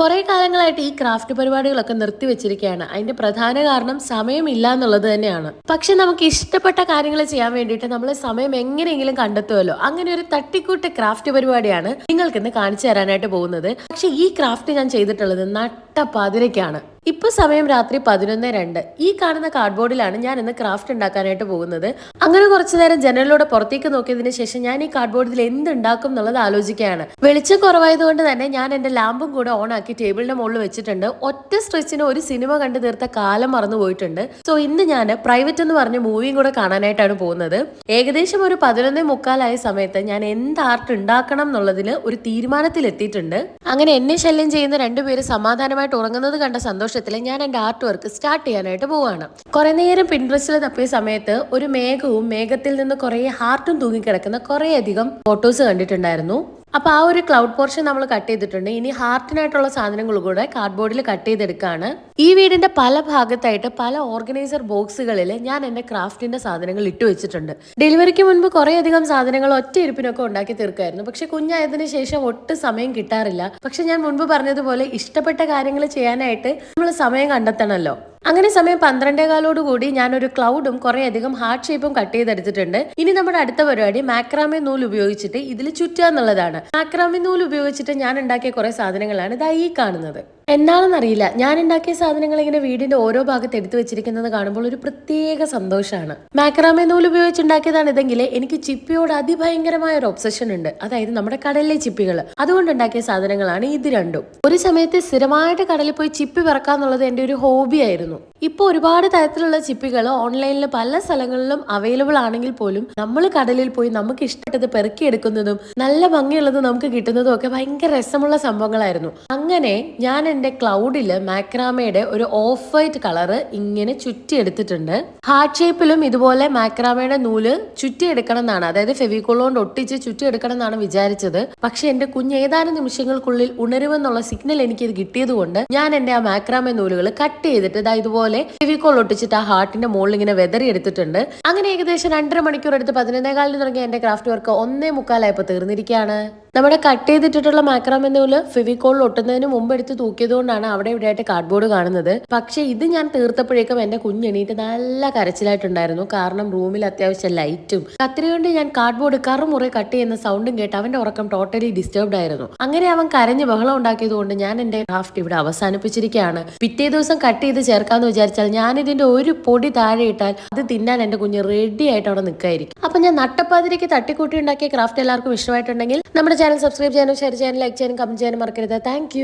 കുറെ കാലങ്ങളായിട്ട് ഈ ക്രാഫ്റ്റ് പരിപാടികളൊക്കെ നിർത്തിവെച്ചിരിക്കുകയാണ് അതിന്റെ പ്രധാന കാരണം സമയമില്ല എന്നുള്ളത് തന്നെയാണ്. പക്ഷെ നമുക്ക് ഇഷ്ടപ്പെട്ട കാര്യങ്ങൾ ചെയ്യാൻ വേണ്ടിയിട്ട് നമ്മൾ സമയം എങ്ങനെയെങ്കിലും കണ്ടെത്തുമല്ലോ. അങ്ങനെ ഒരു തട്ടിക്കൂട്ട് ക്രാഫ്റ്റ് പരിപാടിയാണ് നിങ്ങൾക്ക് ഇന്ന് കാണിച്ചു തരാനായിട്ട് പോകുന്നത്. പക്ഷെ ഈ ക്രാഫ്റ്റ് ഞാൻ ചെയ്തിട്ടുള്ളത് നട്ട പതിരയ്ക്കാണ് ഇപ്പൊ സമയം രാത്രി പതിനൊന്ന് രണ്ട്. ഈ കാണുന്ന കാർഡ്ബോർഡിലാണ് ഞാൻ ഇന്ന് ക്രാഫ്റ്റ് ഉണ്ടാക്കാനായിട്ട് പോകുന്നത്. അങ്ങനെ കുറച്ചു നേരം ജനലിലൂടെ പുറത്തേക്ക് നോക്കിയതിന് ശേഷം ഞാൻ ഈ കാർഡ്ബോർഡിൽ എന്തുണ്ടാക്കും എന്നുള്ളത് ആലോചിക്കുകയാണ്. വെളിച്ചം കുറവായതുകൊണ്ട് തന്നെ ഞാൻ എന്റെ ലാമ്പും കൂടെ ഓൺ ആക്കി ടേബിളിന്റെ മുകളിൽ വെച്ചിട്ടുണ്ട്. ഒറ്റ സ്ട്രെച്ചിന് ഒരു സിനിമ കണ്ടു തീർത്ത കാലം മറന്നു പോയിട്ടുണ്ട്. സോ ഇന്ന് ഞാൻ പ്രൈവറ്റ് എന്ന് പറഞ്ഞ മൂവിയും കൂടെ കാണാനായിട്ടാണ് പോകുന്നത്. ഏകദേശം ഒരു പതിനൊന്നേ മുക്കാലായ സമയത്ത് ഞാൻ എന്ത് ആർട്ട് ഉണ്ടാക്കണം എന്നുള്ളതിൽ ഒരു തീരുമാനത്തിൽ എത്തിയിട്ടുണ്ട്. അങ്ങനെ എന്നെ ശല്യം ചെയ്യുന്ന രണ്ടുപേര് സമാധാനമായിട്ട് ഉറങ്ങുന്നത് കണ്ട സന്തോഷത്തിൽ ഞാൻ എന്റെ ആർട്ട് വർക്ക് സ്റ്റാർട്ട് ചെയ്യാനായിട്ട് പോവുകയാണ് കുറെ നേരം പിൻട്രസ്റ്റിൽ തപ്പിയ സമയത്ത് ഒരു മേഘവും മേഘത്തിൽ നിന്ന് കുറേ ഹാർട്ടും തൂങ്ങിക്കിടക്കുന്ന കുറെ അധികം ഫോട്ടോസ് കണ്ടിട്ടുണ്ടായിരുന്നു. അപ്പൊ ആ ഒരു ക്ലൗഡ് പോർഷൻ നമ്മൾ കട്ട് ചെയ്തിട്ടുണ്ട്. ഇനി ഹാർട്ടിനായിട്ടുള്ള സാധനങ്ങൾ കൂടെ കാർഡ്ബോർഡിൽ കട്ട് ചെയ്തെടുക്കാണ്. ഈ വീടിന്റെ പല ഭാഗത്തായിട്ട് പല ഓർഗനൈസർ ബോക്സുകളിൽ ഞാൻ എന്റെ ക്രാഫ്റ്റിന്റെ സാധനങ്ങൾ ഇട്ട് വെച്ചിട്ടുണ്ട്. ഡെലിവറിക്ക് മുൻപ് കുറെ അധികം സാധനങ്ങൾ ഒറ്റ ഇരിപ്പിനൊക്കെ ഉണ്ടാക്കി തീർക്കായിരുന്നു. പക്ഷെ കുഞ്ഞായതിനു ശേഷം ഒട്ടും സമയം കിട്ടാറില്ല. പക്ഷെ ഞാൻ മുൻപ് പറഞ്ഞതുപോലെ ഇഷ്ടപ്പെട്ട കാര്യങ്ങൾ ചെയ്യാനായിട്ട് നമ്മൾ സമയം കണ്ടെത്തണമല്ലോ അങ്ങനെ സമയം പന്ത്രണ്ടേ കൂടി ഒരു ക്ലൗഡും കുറെ അധികം ഹാർട്ട് ഷേപ്പും കട്ട് ചെയ്തെടുത്തിട്ടുണ്ട്. ഇനി നമ്മുടെ അടുത്ത പരിപാടി മാക്രാമെ നൂൽ ഉപയോഗിച്ചിട്ട് ഇതിൽ ചുറ്റുക എന്നുള്ളതാണ്. മാക്രാമെ നൂൽ ഉപയോഗിച്ചിട്ട് ഞാൻ ഉണ്ടാക്കിയ കുറെ സാധനങ്ങളാണ് ഇതാ ഈ കാണുന്നത്. എന്താണെന്നറിയില്ല ഞാൻ ഉണ്ടാക്കിയ സാധനങ്ങൾ ഇങ്ങനെ വീടിന്റെ ഓരോ ഭാഗത്ത് എടുത്തു വെച്ചിരിക്കുന്നത് കാണുമ്പോൾ ഒരു പ്രത്യേക സന്തോഷമാണ് മാക്രാമേ നൂൽ ഉപയോഗിച്ചുണ്ടാക്കിയതാണ് ഇതെങ്കിൽ എനിക്ക് ചിപ്പിയോട് അതിഭയങ്കരമായ ഒരു ഒബ്സഷൻ ഉണ്ട്. അതായത് നമ്മുടെ കടലിലെ ചിപ്പികൾ അതുകൊണ്ട് ഉണ്ടാക്കിയ സാധനങ്ങളാണ് ഇത് രണ്ടും. ഒരു സമയത്ത് സ്ഥിരമായിട്ട് കടലിൽ പോയി ചിപ്പി പിറക്കാന്നുള്ളത് എന്റെ ഒരു ഹോബി ആയിരുന്നു. ഇപ്പോൾ ഒരുപാട് തരത്തിലുള്ള ചിപ്പികൾ ഓൺലൈനിൽ പല സ്ഥലങ്ങളിലും അവൈലബിൾ ആണെങ്കിൽ പോലും നമ്മൾ കടലിൽ പോയി നമുക്ക് ഇഷ്ടപ്പെട്ടത് പെറുക്കിയെടുക്കുന്നതും നല്ല ഭംഗിയുള്ളത് നമുക്ക് കിട്ടുന്നതും ഒക്കെ ഭയങ്കര രസമുള്ള സംഭവങ്ങളായിരുന്നു. അങ്ങനെ ഞാൻ എന്റെ ക്ലൗഡിൽ മാക്രാമയുടെ ഒരു ഓഫ് വൈറ്റ് കളറ് ഇങ്ങനെ ചുറ്റിയെടുത്തിട്ടുണ്ട്. ഹാർട്ട് ഷേപ്പിലും ഇതുപോലെ മാക്രാമയുടെ നൂൽ ചുറ്റിയെടുക്കണം എന്നാണ് അതായത് ഫെവിക്കോളോണ്ട് ഒട്ടിച്ച് ചുറ്റിയെടുക്കണം എന്നാണ് വിചാരിച്ചത്. പക്ഷെ എന്റെ കുഞ്ഞ് ഏതാനും നിമിഷങ്ങൾക്കുള്ളിൽ ഉണരുമെന്നുള്ള സിഗ്നൽ എനിക്ക് കിട്ടിയതുകൊണ്ട് കിട്ടിയത് ഞാൻ എന്റെ ആ മാക്രാമ നൂലുകൾ കട്ട് ചെയ്തിട്ട് ഇതാ ഇതുപോലെ ഫെവിക്കോൾ ഒട്ടിച്ചിട്ട് ആ ഹാർട്ടിന്റെ മുകളിൽ ഇങ്ങനെ വെതറി എടുത്തിട്ടുണ്ട്. അങ്ങനെ ഏകദേശം രണ്ടര മണിക്കൂർ എടുത്ത് പതിനൊന്നേകാലിന് തുടങ്ങിയ എന്റെ ക്രാഫ്റ്റ് വർക്ക് ഒന്നേ മുക്കാലായപ്പോൾ തീർന്നിരിക്കുകയാണ്. നമ്മുടെ കട്ട് ചെയ്തിട്ടുള്ള മാക്രാമ നൂൽ ഫെവിക്കോളിൽ ഒട്ടുന്നതിന് മുമ്പ് എടുത്ത് തൂക്കിയതുകൊണ്ടാണ് അവിടെ ഇവിടെ ആയിട്ട് കാർഡ്ബോർഡ് കാണുന്നത്. പക്ഷേ ഇത് ഞാൻ തീർത്തപ്പോഴേക്കും എന്റെ കുഞ്ഞെണീറ്റ് നല്ല കരച്ചിലായിട്ടുണ്ടായിരുന്നു. കാരണം റൂമിൽ അത്യാവശ്യം ലൈറ്റും കത്തിരി കൊണ്ട് ഞാൻ കാർഡ്ബോർഡ് കറുമുറി കട്ട് ചെയ്യുന്ന സൗണ്ടും കേട്ട് അവന്റെ ഉറക്കം ടോട്ടലി ഡിസ്റ്റർബ്ഡ് ആയിരുന്നു. അങ്ങനെ അവൻ കരഞ്ഞ് ബഹളം ഉണ്ടാക്കിയതുകൊണ്ട് ഞാൻ എന്റെ ക്രാഫ്റ്റ് ഇവിടെ അവസാനിപ്പിച്ചിരിക്കുകയാണ്. പിറ്റേ ദിവസം കട്ട് ചെയ്ത് ചേർക്കാന്ന് വിചാരിച്ചാൽ ഇതിന്റെ ഒരു പൊടി താഴെ ഇട്ടാൽ അത് തിന്നാൻ എന്റെ കുഞ്ഞ് റെഡി ആയിട്ട് അവിടെ നിൽക്കായിരിക്കും അപ്പൊ ഞാൻ നട്ടപ്പാതിരിക്ക് തട്ടിക്കൂട്ടി ഉണ്ടാക്കിയ ക്രാഫ്റ്റ് എല്ലാവർക്കും ഇഷ്ടമായിട്ടുണ്ടെങ്കിൽ നമ്മുടെ ചാനൽ സബ്സ്ക്രൈബ് ചെയ്യാനും ഷെയർ ചെയ്യാനും ലൈക്ക് ചെയ്യാനും കമന്റ് ചെയ്യാനും മറക്കരുത്. താങ്ക്